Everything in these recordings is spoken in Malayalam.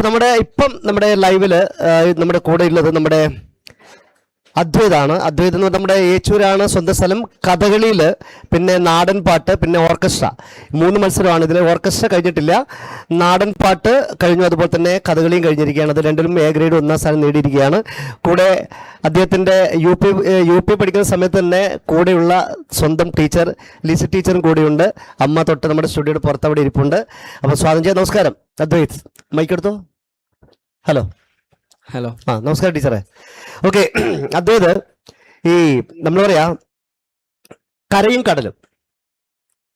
അപ്പൊ നമ്മുടെ ഇപ്പം നമ്മുടെ ലൈവിൽ നമ്മുടെ കൂടെ ഉള്ളത് നമ്മുടെ അദ്വൈതാണ്. അദ്വൈത് എന്ന് നമ്മുടെ ഏച്ചൂരാണ് സ്വന്തം സ്ഥലം കഥകളിയിൽ പിന്നെ നാടൻ പാട്ട് പിന്നെ ഓർക്കസ്ട്ര. മൂന്ന് മത്സരമാണ് ഇതിൽ ഓർക്കസ്ട്ര കഴിഞ്ഞിട്ടില്ല. നാടൻ പാട്ട് കഴിഞ്ഞു അതുപോലെ തന്നെ കഥകളിയും കഴിഞ്ഞിരിക്കുകയാണ്. അത് രണ്ടിലും എ ഗ്രേഡ് ഒന്നാം സ്ഥാനം നേടിയിരിക്കുകയാണ്. കൂടെ അദ്ദേഹത്തിന്റെ യു പി യു പി പഠിക്കുന്ന സമയത്ത് തന്നെ കൂടെയുള്ള സ്വന്തം ടീച്ചർ ലിസി ടീച്ചറും കൂടെയുണ്ട്. അമ്മ തൊട്ട് നമ്മുടെ സ്റ്റുഡിയോയുടെ പുറത്തവിടെ ഇരിപ്പുണ്ട്. അപ്പോൾ സ്വാഗതം നമസ്കാരം. അദ്വൈത് മൈക്കെടുത്തോ ഹലോ ഹലോ ആ നമസ്കാരം ടീച്ചറെ. ഓക്കെ അതായത് ഈ നമ്മൾ പറയാ കരയും കടലും.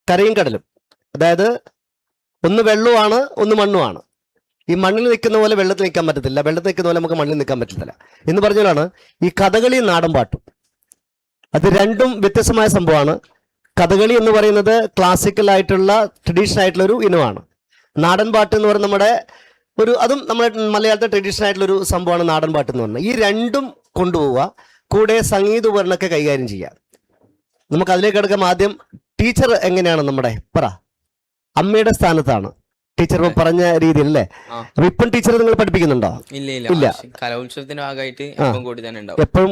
കരയും കടലും. അതായത് ഒന്ന് വെള്ളവുമാണ് ഒന്ന് മണ്ണുമാണ്. ഈ മണ്ണിൽ നിൽക്കുന്ന പോലെ വെള്ളത്തിൽ നിൽക്കാൻ പറ്റത്തില്ല. വെള്ളത്തിൽ നിൽക്കുന്ന പോലെ നമുക്ക് മണ്ണിൽ നിൽക്കാൻ പറ്റത്തില്ല. എന്ന് പറഞ്ഞാലാണ് ഈ കഥകളി നാടൻ പാട്ടും. അത് രണ്ടും വ്യത്യസ്തമായ സംഭവമാണ്. കഥകളി എന്ന് പറയുന്നത് ക്ലാസിക്കൽ ആയിട്ടുള്ള ട്രഡീഷണൽ ആയിട്ടുള്ള ഒരു ഇനമാണ്. നാടൻ പാട്ട് എന്ന് പറയുന്നത് നമ്മുടെ ഒരു അതും നമ്മളെ മലയാളത്തെ ട്രഡീഷണൽ ആയിട്ടുള്ള ഒരു സംഭവമാണ് നാടൻ പാട്ട് എന്ന് പറഞ്ഞാൽ. ഈ രണ്ടും കൊണ്ടുപോവുക കൂടെ സംഗീത ഉപകരണമൊക്കെ കൈകാര്യം ചെയ്യുക. നമുക്ക് അതിലേക്ക് കിടക്കാം ആദ്യം. ടീച്ചർ എങ്ങനെയാണ് നമ്മുടെ? പറ. അമ്മയുടെ സ്ഥാനത്താണ്. ടീച്ചർ പറഞ്ഞ രീതിയിൽ അല്ലേ. അപ്പൊ ഇപ്പം ടീച്ചർ നിങ്ങൾ പഠിപ്പിക്കുന്നുണ്ടോ? ഇല്ല കലോത്സവത്തിന്റെ ഭാഗമായിട്ട് എപ്പോഴും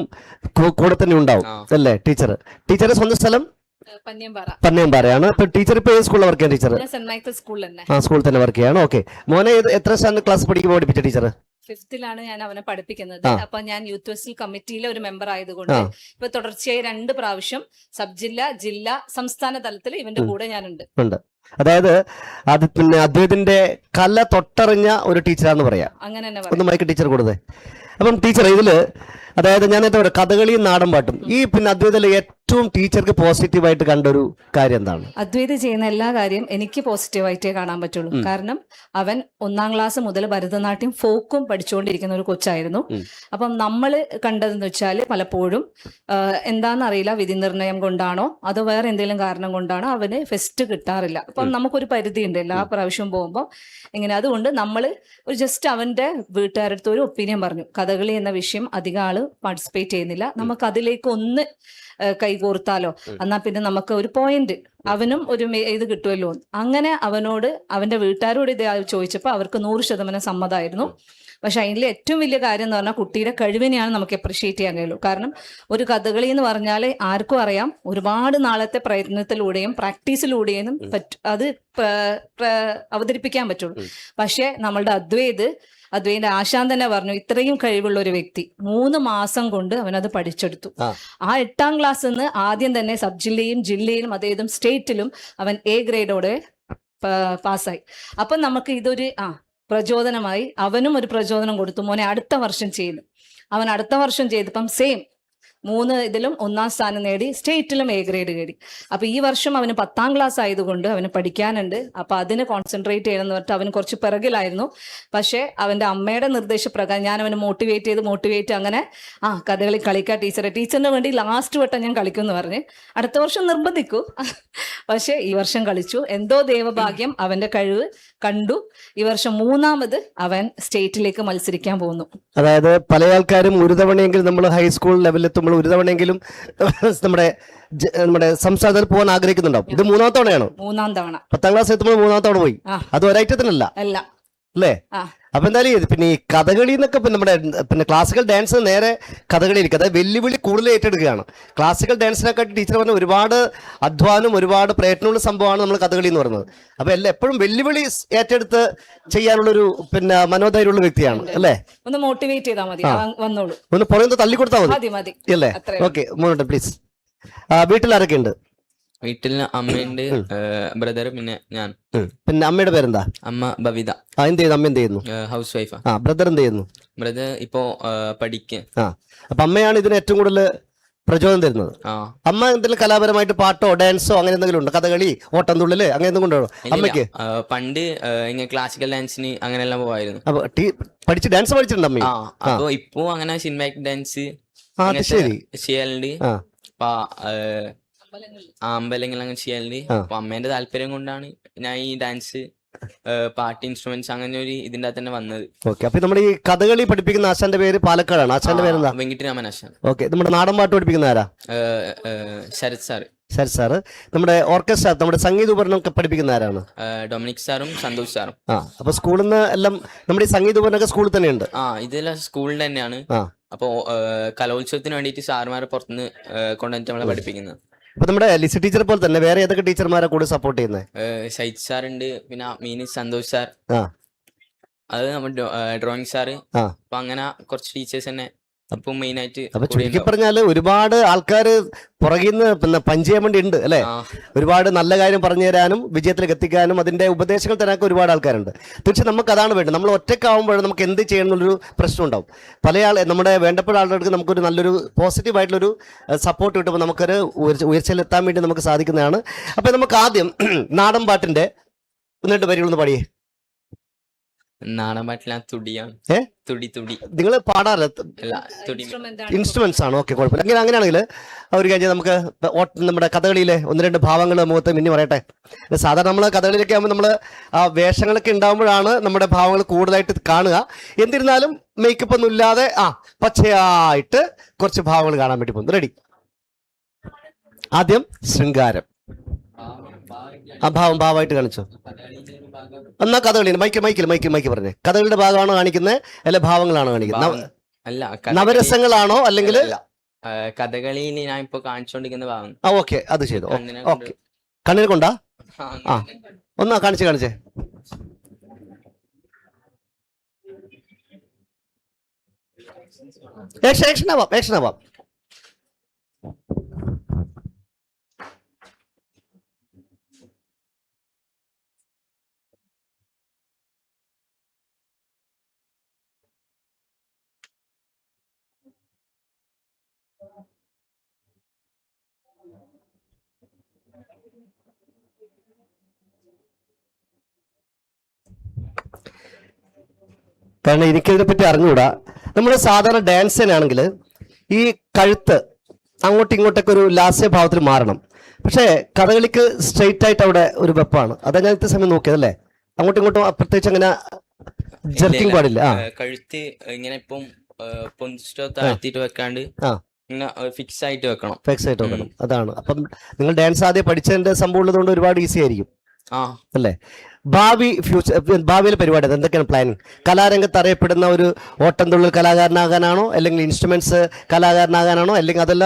കൂടെ തന്നെ ഉണ്ടാവും അല്ലേ ടീച്ചർ? ടീച്ചറെ സ്വന്തം സ്ഥലം? പന്യംപാറ ഇപ്പൊ ടീച്ചർ ഇപ്പൊ ഏത് സ്കൂളിൽ വർക്ക് ചെയ്യാൻ ടീച്ചർ? സെന്റ് മൈക്കിൾ സ്കൂളിൽ തന്നെ. ആ സ്കൂളിൽ തന്നെ വർക്ക് ചെയ്യാണ് ഓക്കെ മോനെ എത്ര ക്ലാസ് പഠിക്കുമ്പോൾ പഠിപ്പിച്ച ടീച്ചർ ഫിഫ്തിലാണ് ഞാൻ അവനെ പഠിപ്പിക്കുന്നത്. അപ്പൊ ഞാൻ യൂത്ത് വെസ്റ്റൽ കമ്മിറ്റിയിലെ ഒരു മെമ്പർ ആയതുകൊണ്ട്. ഇപ്പൊ തുടർച്ചയായി രണ്ട് പ്രാവശ്യം സബ് ജില്ല ജില്ല സംസ്ഥാന തലത്തിൽ ഇവന്റെ കൂടെ ഞാനുണ്ട്. ഉണ്ട്. അതായത് അത് പിന്നെ അദ്ദേഹത്തിന്റെ കല തൊട്ടറിഞ്ഞ ഒരു ടീച്ചറാന്ന് പറയാം. അങ്ങനെ തന്നെ ഒന്ന് പറയാം. മൈക്ക് ടീച്ചർ കൊടുത്തേ. അപ്പം ടീച്ചർ ഇതിൽ അതായത് ഞാൻ എന്താ പറയുക കഥകളിയും നാടൻ പാട്ടും. ഈ പിന്നെ അദ്വൈതയിലെ ഏറ്റവും ടീച്ചർക്ക് പോസിറ്റീവായിട്ട് കണ്ട ഒരു കാര്യം എന്താണ്? അദ്വൈത ചെയ്യുന്ന എല്ലാ കാര്യം എനിക്ക് പോസിറ്റീവായിട്ടേ കാണാൻ പറ്റുള്ളൂ. കാരണം അവൻ ഒന്നാം ക്ലാസ് മുതൽ ഭരതനാട്യം ഫോക്കും പഠിച്ചുകൊണ്ടിരിക്കുന്ന ഒരു കൊച്ചായിരുന്നു. അപ്പം നമ്മൾ കണ്ടതെന്ന് വെച്ചാൽ പലപ്പോഴും എന്താണെന്ന് എന്താണെന്നറിയില്ല വിധി നിർണയം കൊണ്ടാണോ അതോ വേറെ എന്തെങ്കിലും കാരണം കൊണ്ടാണോ അവന് ഫെസ്റ്റ് കിട്ടാറില്ല. അപ്പം നമുക്കൊരു പരിധി ഉണ്ട് എല്ലാ പ്രാവശ്യവും പോകുമ്പോൾ ഇങ്ങനെ അതുകൊണ്ട് നമ്മൾ ഒരു ജസ്റ്റ് അവന്റെ വീട്ടുകാരടുത്ത് ഒരു ഒപ്പീനിയൻ പറഞ്ഞു. കഥകളി എന്ന വിഷയം അധികം ആൾ പാർട്ടിസിപ്പേറ്റ് ചെയ്യുന്നില്ല. നമുക്ക് അതിലേക്ക് ഒന്ന് കൈകോർത്താലോ? എന്നാ പിന്നെ നമുക്ക് ഒരു പോയിന്റ് അവനും ഒരു ഇത് കിട്ടുമല്ലോ അങ്ങനെ അവനോട് അവന്റെ വീട്ടുകാരോട് ഇത് ചോദിച്ചപ്പോൾ അവർക്ക് നൂറ് ശതമാനം സമ്മതമായിരുന്നു പക്ഷെ അതിന്റെ ഏറ്റവും വലിയ കാര്യം എന്ന് പറഞ്ഞാൽ കുട്ടിയുടെ കഴിവിനെയാണ് നമുക്ക് അപ്രിഷിയേറ്റ് ചെയ്യാൻ കഴിയുള്ളൂ. കാരണം ഒരു കഥകളി എന്ന് പറഞ്ഞാൽ ആർക്കും അറിയാം. ഒരുപാട് നാളത്തെ പ്രയത്നത്തിലൂടെയും പ്രാക്ടീസിലൂടെയും പറ്റ അത് അവതരിപ്പിക്കാൻ പറ്റുള്ളൂ. പക്ഷെ നമ്മളുടെ അദ്വൈത് അദ്വൈന്റെ ആശാൻ തന്നെ പറഞ്ഞു ഇത്രയും കഴിവുള്ള ഒരു വ്യക്തി മൂന്ന് മാസം കൊണ്ട് അവൻ അത് പഠിച്ചെടുത്തു. ആ. എട്ടാം ക്ലാസ്സിൽ നിന്ന് ആദ്യം തന്നെ സബ് ജില്ലയും ജില്ലയിലും അതേതും സ്റ്റേറ്റിലും അവൻ എ ഗ്രേഡോടെ പാസ്സായി. അപ്പം നമുക്ക് ഇതൊരു ആ പ്രചോദനമായി. അവനും ഒരു പ്രചോദനം കൊടുത്തു. മോനെ അടുത്ത വർഷം ചെയ്തു. അവൻ അടുത്ത വർഷം ചെയ്തപ്പം സെയിം മൂന്ന് ഇതിലും ഒന്നാം സ്ഥാനം നേടി സ്റ്റേറ്റിലും എ ഗ്രേഡ് നേടി. അപ്പൊ ഈ വർഷം അവന് പത്താം ക്ലാസ് ആയതുകൊണ്ട് അവന് പഠിക്കാനുണ്ട്. അപ്പൊ അതിന് കോൺസെൻട്രേറ്റ് ചെയ്യണം എന്ന് പറഞ്ഞിട്ട് അവന് കുറച്ച് പിറകിലായിരുന്നു. പക്ഷേ അവന്റെ അമ്മയുടെ നിർദ്ദേശപ്രകാരം ഞാൻ അവനെ മോട്ടിവേറ്റ് ചെയ്ത് മോട്ടിവേറ്റ് അങ്ങനെ ആ കഥകളി കളിക്കാം ടീച്ചറെ ടീച്ചറിന് വേണ്ടി ലാസ്റ്റ് വട്ടം ഞാൻ കളിക്കും എന്ന് പറഞ്ഞ്. അടുത്ത വർഷം നിർബന്ധിക്കൂ. പക്ഷേ ഈ വർഷം കളിച്ചു. എന്തോ ദൈവഭാഗ്യം അവന്റെ കഴിവ് കണ്ടു. ഈ വർഷം മൂന്നാമത് അവൻ സ്റ്റേറ്റിലേക്ക് മത്സരിക്കാൻ പോകുന്നു. അതായത് പല ആൾക്കാരും ഒരു തവണയെങ്കിലും നമ്മൾ ഹൈസ്കൂൾ ലെവലിൽ എത്തുമ്പോൾ ഒരു തവണയെങ്കിലും നമ്മുടെ നമ്മുടെ സംസ്ഥാനത്തിൽ പോകാൻ ആഗ്രഹിക്കുന്നുണ്ടാവും. ഇത് മൂന്നാം തവണയാണോ? മൂന്നാം തവണ. പത്താം ക്ലാസ് എത്തുമ്പോൾ മൂന്നാം തവണ പോയി. അത് ഒരൈറ്റത്തിനല്ല. അല്ല. അല്ലേ അപ്പൊ എന്തായാലും പിന്നെ ഈ കഥകളി എന്നൊക്കെ പിന്നെ നമ്മുടെ പിന്നെ ക്ലാസിക്കൽ ഡാൻസ് നേരെ കഥകളിയിലേക്ക് അതായത് വെല്ലുവിളി കൂടുതൽ ഏറ്റെടുക്കുകയാണ്. ക്ലാസിക്കൽ ഡാൻസിനെക്കാട്ടി ടീച്ചർ പറഞ്ഞ ഒരുപാട് അധ്വാനം ഒരുപാട് പ്രയത്നമുള്ള സംഭവമാണ് നമ്മൾ കഥകളി എന്ന് പറയുന്നത്. അപ്പൊ എല്ലാം എപ്പോഴും വെല്ലുവിളി ഏറ്റെടുത്ത് ചെയ്യാനുള്ളൊരു പിന്നെ മനോധൈര്യമുള്ള വ്യക്തിയാണ് അല്ലേ? ഒന്ന് മോട്ടിവേറ്റ് ചെയ്താൽ മതി. വന്നോളൂ. ഒന്ന് പുറത്ത് തള്ളിക്കൊടുത്താൽ മതി. മതി അല്ലേ ഓക്കെ മോനോട്ടെ പ്ലീസ് വീട്ടിൽ ആരൊക്കെ ഉണ്ട് വീട്ടിൽ അമ്മയുണ്ട് ബ്രദർ പിന്നെ ഞാൻ. പിന്നെ അമ്മയുടെ പേരെന്താ? അമ്മ ബവിത ആ എന്ത് ചെയ്യുന്നു അമ്മ എന്ത് ചെയ്യുന്നു? ഹൗസ് വൈഫാ ആ. ബ്രദർ എന്ത് ചെയ്യുന്നു? ബ്രദർ ഇപ്പോ പഠിക്ക. ആ അപ്പൊ അമ്മയാണ് ഇതിന് ഏറ്റവും കൂടുതൽ പ്രചോദനം തരുന്നത്. അമ്മ എന്തെങ്കിലും കലാപരമായിട്ട് പാട്ടോ ഡാൻസോ അങ്ങനെ എന്തെങ്കിലും ഉണ്ടോ? കഥകളി ഓട്ടംതുള്ളിൽ അങ്ങനെ എന്തെങ്കിലും അമ്മയ്ക്ക്? പണ്ട് ഇങ്ങനെ ക്ലാസിക്കൽ ഡാൻസിന് അങ്ങനെയെല്ലാം പോവായിരുന്നു. അപ്പൊ പഠിച്ച് ഡാൻസ് പഠിച്ചിട്ടുണ്ട് അമ്മ അപ്പൊ ഇപ്പൊ അങ്ങനെ സിനിമാറ്റിക് ഡാൻസ് ശരി. ചെയ്യലുണ്ട്. അപ്പൊ അമ്പലങ്ങൾ അങ്ങനെ ചെയ്യാറുണ്ട്. അപ്പൊ അമ്മേന്റെ താല്പര്യം കൊണ്ടാണ് ഞാൻ ഈ ഡാൻസ് പാട്ട് ഇൻസ്ട്രുമെന്റ്സ് അങ്ങനെ ഒരു ഇതിന്റെ തന്നെ വന്നത്. ഓക്കെ അപ്പൊ നമ്മുടെ ഈ കഥകളി പഠിപ്പിക്കുന്ന ആശാന്റെ പേര് പാലക്കാടാണ്. ആശാന്റെ പേരെന്താ? വെങ്കിട്ടരാമൻ ആശാൻ. ഓക്കെ നമ്മുടെ നാടൻ പാട്ട് പഠിപ്പിക്കുന്ന ആരാ? Sarath sir Sarath sir. നമ്മുടെ ഓർക്കസ്ട്ര നമ്മുടെ സംഗീത ഉപകരണം ഒക്കെ പഠിപ്പിക്കുന്ന ആരാണ്? ഡൊമിനിക് സാറും സന്തോഷ് സാറും. ആ അപ്പൊ സ്കൂളിൽ നിന്ന് എല്ലാം നമ്മുടെ ഈ സംഗീത ഉപകരണമൊക്കെ സ്കൂളിൽ തന്നെയുണ്ട്. ആ ഇതെല്ലാം സ്കൂളിൽ തന്നെയാണ്. ആ. അപ്പോ കലോത്സവത്തിന് വേണ്ടിയിട്ട് സാറുമാരെ പുറത്തുനിന്ന് കൊണ്ടുവന്നിട്ട് നമ്മളെ പഠിപ്പിക്കുന്നത്. അപ്പൊ നമ്മുടെ ലിസി ടീച്ചർ പോലെ തന്നെ വേറെ ഏതൊക്കെ ടീച്ചർമാരെ കൂടെ സപ്പോർട്ട് ചെയ്യുന്നത് സാർ ഉണ്ട് പിന്നെ മീനി സന്തോഷ് സാർ. അത് നമ്മുടെ ഡ്രോയിങ് സാറ്. അപ്പൊ അങ്ങനെ കുറച്ച് ടീച്ചേഴ്സ് തന്നെ അപ്പൊ മെയിൻ ആയിട്ട് അപ്പൊ ചുരുക്കി പറഞ്ഞാൽ ഒരുപാട് ആൾക്കാർ പുറകിന്ന് പിന്നെ പഞ്ച് ചെയ്യാൻ വേണ്ടി ഉണ്ട് അല്ലെ ഒരുപാട് നല്ല കാര്യം പറഞ്ഞു തരാനും വിജയത്തിലേക്ക് എത്തിക്കാനും അതിന്റെ ഉപദേശങ്ങൾ തരാനൊക്കെ ഒരുപാട് ആൾക്കാരുണ്ട്. തീർച്ചയായും നമുക്ക് അതാണ് വേണ്ടത്. നമ്മൾ ഒറ്റക്കാവുമ്പോഴും നമുക്ക് എന്ത് ചെയ്യണം എന്നുള്ളൊരു പ്രശ്നം ഉണ്ടാവും. പല ആൾ നമ്മുടെ വേണ്ടപ്പെട്ട ആളുകൾക്ക് നമുക്കൊരു നല്ലൊരു പോസിറ്റീവ് ആയിട്ടുള്ളൊരു സപ്പോർട്ട് കിട്ടുമ്പോൾ നമുക്കൊരു ഉയർച്ച ഉയർച്ചയിലെത്താൻ വേണ്ടി നമുക്ക് സാധിക്കുന്നതാണ്. അപ്പൊ നമുക്ക് ആദ്യം നാടൻ പാട്ടിന്റെ ഒന്ന് രണ്ട് വരികളൊന്ന് പാടിയേ. നാടൻ തുടിയാണ്. ഏ? തുടി തുടി. നിങ്ങൾ പാടാറില്ല? അല്ല തുടി. ആണ്. ഇൻസ്ട്രുമെന്റ്സ് ആണ്. ഓക്കെ കുഴപ്പമില്ല. അങ്ങനെ അങ്ങനെയാണെങ്കിൽ ഒരു കാര്യം ചെയ്യാം, നമുക്ക് നമ്മുടെ കഥകളിയിലെ ഒന്ന് രണ്ട് ഭാവങ്ങൾ മുഖത്ത് മിന്നി പറയട്ടെ. സാധാരണ നമ്മൾ കഥകളിയിലൊക്കെ ആകുമ്പോൾ നമ്മൾ ആ വേഷങ്ങളൊക്കെ ഉണ്ടാകുമ്പോഴാണ് നമ്മുടെ ഭാവങ്ങൾ കൂടുതലായിട്ട് കാണുക. എന്നിരുന്നാലും മേക്കപ്പ് ഒന്നും ഇല്ലാതെ ആ പച്ചയായിട്ട് കുറച്ച് ഭാവങ്ങൾ കാണാൻ വേണ്ടി പോകുന്നു. റെഡി ആദ്യം ശൃംഗാരം. ആ ഭാവം ഭാവമായിട്ട് കാണിച്ചോ. എന്നാ കഥകളി? മൈക്ക് മൈക്കിൽ മൈക്കിൽ മൈക്ക് പറഞ്ഞേ. കഥകളുടെ ഭാഗമാണോ കാണിക്കുന്നത് അല്ലെ ഭാവങ്ങളാണോ കാണിക്കുന്നത് അല്ല നവരസങ്ങളാണോ അല്ലെങ്കിൽ അല്ല, കഥകളിയിൽ ഞാൻ ഇപ്പൊ കാണിച്ചുകൊണ്ടിരിക്കുന്ന ഭാഗം. ആ ഓക്കെ അത് ചെയ്തു. ഓക്കെ. കണ്ണിനെ കൊണ്ടാ? ആ, ആ. ഒന്നാ കാണിച്ചേ കാണിച്ചേ. ഏക്ഷൻ ഏക്ഷൻ ആവാം ഏക്ഷൻ ആവാം കാരണം എനിക്കതിനെ പറ്റി അറിഞ്ഞുകൂടാ നമ്മൾ സാധാരണ ഡാൻസിനാണെങ്കിൽ ഈ കഴുത്ത് അങ്ങോട്ടും ഇങ്ങോട്ടൊക്കെ ഒരു ലാസ്യ ഭാവത്തിൽ മാറണം. പക്ഷേ കഥകളിക്ക് സ്ട്രെയിറ്റ് ആയിട്ട് അവിടെ ഒരു വെപ്പാണ്. അതാ ഞാൻ ഇത്ര സമയം നോക്കിയതല്ലേ അങ്ങോട്ടും ഇങ്ങോട്ടും പ്രത്യേകിച്ച് അങ്ങനെ ജർക്കിംഗ് പാടില്ല. കഴുത്ത് ഇങ്ങനെ ഇപ്പം പൊന്തിച്ചിട്ടോ താഴ്ത്തിയിട്ട് വെക്കാണ്ട്. ഫിക്സ് ആയിട്ട് വെക്കണം. ഫിക്സ് ആയിട്ട് വെക്കണം. അതാണ്. അപ്പം നിങ്ങൾ ഡാൻസ് ആദ്യം പഠിച്ചതിന്റെ സംഭവം ഉള്ളതുകൊണ്ട് ഒരുപാട് ഈസി ആയിരിക്കും. അല്ലേ? ഭാവി ഫ്യൂച്ചർ ഭാവിയിലെ പരിപാടി എന്തൊക്കെയാണ് പ്ലാനിങ് കലാരംഗത്ത് അറിയപ്പെടുന്ന ഒരു ഓട്ടംതുള്ളൽ കലാകാരനാകാനാണോ? അല്ലെങ്കിൽ ഇൻസ്ട്രുമെന്റ്സ് കലാകാരനാകാനാണോ? അല്ലെങ്കിൽ അതല്ല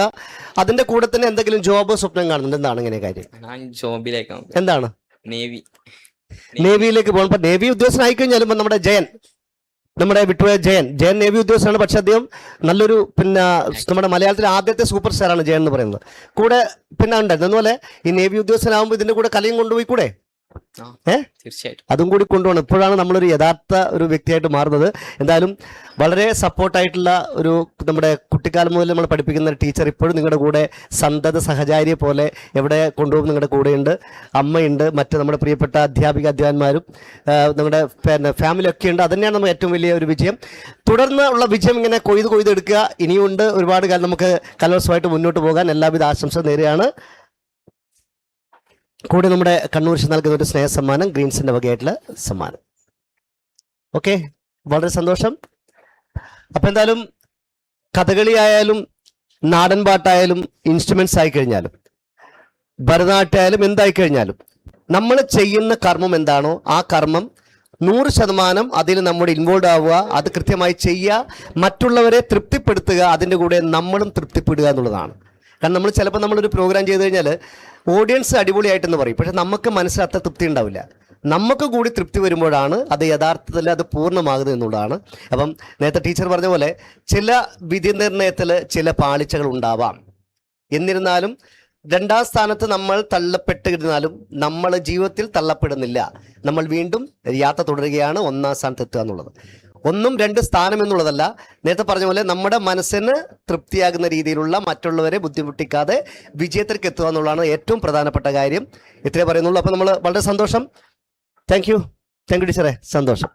അതിന്റെ കൂടെ തന്നെ എന്തെങ്കിലും ജോബ് സ്വപ്നം കാണുന്നുണ്ട്? എന്താണ് ഇങ്ങനെ കാര്യം? ജോബിലേക്കാണ് എന്താണ്? നേവി നേവിയിലേക്ക് പോകുമ്പോൾ നേവി ഉദ്യോഗസ്ഥനായി കഴിഞ്ഞാലും നമ്മുടെ ജയൻ നമ്മുടെ വിട്ടുപോയ ജയൻ ജയൻ നേവി ഉദ്യോഗസ്ഥനാണ്. പക്ഷെ അദ്ദേഹം നല്ലൊരു പിന്നെ നമ്മുടെ മലയാളത്തിലെ ആദ്യത്തെ സൂപ്പർ സ്റ്റാർ ആണ് ജയൻ എന്ന് പറയുന്നത്. കൂടെ പിന്നെ ഉണ്ടായിരുന്നു അതുപോലെ ഈ നേവി ഉദ്യോഗസ്ഥനാകുമ്പോൾ ഇതിന്റെ കൂടെ കലയും കൊണ്ടുപോയി കൂടെ? ഏ? തീർച്ചയായിട്ടും. അതും കൂടി കൊണ്ടുപോകണം. ഇപ്പോഴാണ് നമ്മളൊരു യഥാർത്ഥ ഒരു വ്യക്തിയായിട്ട് മാറുന്നത്. എന്തായാലും വളരെ സപ്പോർട്ടായിട്ടുള്ള ഒരു നമ്മുടെ കുട്ടിക്കാലം മുതൽ നമ്മൾ പഠിപ്പിക്കുന്ന ടീച്ചർ ഇപ്പോഴും നിങ്ങളുടെ കൂടെ സന്തത സഹചാരിയെ പോലെ എവിടെ കൊണ്ടുപോകും നിങ്ങളുടെ കൂടെയുണ്ട്. അമ്മയുണ്ട് മറ്റ് നമ്മുടെ പ്രിയപ്പെട്ട അധ്യാപിക അധ്യാപന്മാരും നമ്മുടെ നിങ്ങളുടെ പിന്നെ ഫാമിലി ഒക്കെ ഉണ്ട്. അതുതന്നെയാണ് നമുക്ക് ഏറ്റവും വലിയ ഒരു വിജയം. തുടർന്ന് ഉള്ള വിജയം ഇങ്ങനെ കൊയ്ത് കൊയ്തെടുക്കുക. ഇനിയുണ്ട് ഒരുപാട് കാലം നമുക്ക് കലോത്സവമായിട്ട് മുന്നോട്ട് പോകാൻ. എല്ലാവിധ ആശംസ നേരെയാണ് കൂടെ നമ്മുടെ കണ്ണൂർ നൽകുന്ന ഒരു സ്നേഹ സമ്മാനം ഗ്രീൻസിന്റെ വകയായിട്ടുള്ള സമ്മാനം. ഓക്കെ വളരെ സന്തോഷം. അപ്പൊ എന്തായാലും കഥകളി ആയാലും നാടൻ പാട്ടായാലും ഇൻസ്ട്രുമെന്റ്സ് ആയി കഴിഞ്ഞാലും ഭരതനാട്യമായാലും എന്തായി കഴിഞ്ഞാലും നമ്മൾ ചെയ്യുന്ന കർമ്മം എന്താണോ ആ കർമ്മം നൂറ് ശതമാനം അതിൽ നമ്മുടെ ഇൻവോൾവ് ആവുക അത് കൃത്യമായി ചെയ്യുക മറ്റുള്ളവരെ തൃപ്തിപ്പെടുത്തുക അതിന്റെ കൂടെ നമ്മളും തൃപ്തിപ്പെടുക എന്നുള്ളതാണ്. കാരണം നമ്മൾ ചിലപ്പോൾ നമ്മളൊരു പ്രോഗ്രാം ചെയ്ത് കഴിഞ്ഞാൽ ഓഡിയൻസ് അടിപൊളിയായിട്ടെന്ന് പറയും. പക്ഷെ നമുക്ക് മനസ്സിൽ അത്ര തൃപ്തി ഉണ്ടാവില്ല. നമുക്ക് കൂടി തൃപ്തി വരുമ്പോഴാണ് അത് യഥാർത്ഥത്തിൽ അത് പൂർണമാകുന്നത് എന്നുള്ളതാണ്. അപ്പം നേരത്തെ ടീച്ചർ പറഞ്ഞ പോലെ ചില വിധി ചില പാളിച്ചകൾ ഉണ്ടാവാം. എന്നിരുന്നാലും രണ്ടാം സ്ഥാനത്ത് നമ്മൾ തള്ളപ്പെട്ടിരുന്നാലും നമ്മൾ ജീവിതത്തിൽ തള്ളപ്പെടുന്നില്ല. നമ്മൾ വീണ്ടും യാത്ര തുടരുകയാണ് ഒന്നാം സ്ഥാനത്ത് എത്തുക എന്നുള്ളത്. ഒന്നും രണ്ട് സ്ഥാനം എന്നുള്ളതല്ല നേരത്തെ പറഞ്ഞ പോലെ നമ്മുടെ മനസ്സിന് തൃപ്തിയാകുന്ന രീതിയിലുള്ള മറ്റുള്ളവരെ ബുദ്ധിമുട്ടിക്കാതെ വിജയത്തിലേക്ക് എത്തുക എന്നുള്ളതാണ് ഏറ്റവും പ്രധാനപ്പെട്ട കാര്യം. ഇത്രേ പറയുന്നുള്ളൂ. അപ്പോൾ നമ്മൾ വളരെ സന്തോഷം. താങ്ക് യു താങ്ക് യു ടീച്ചറെ സന്തോഷം.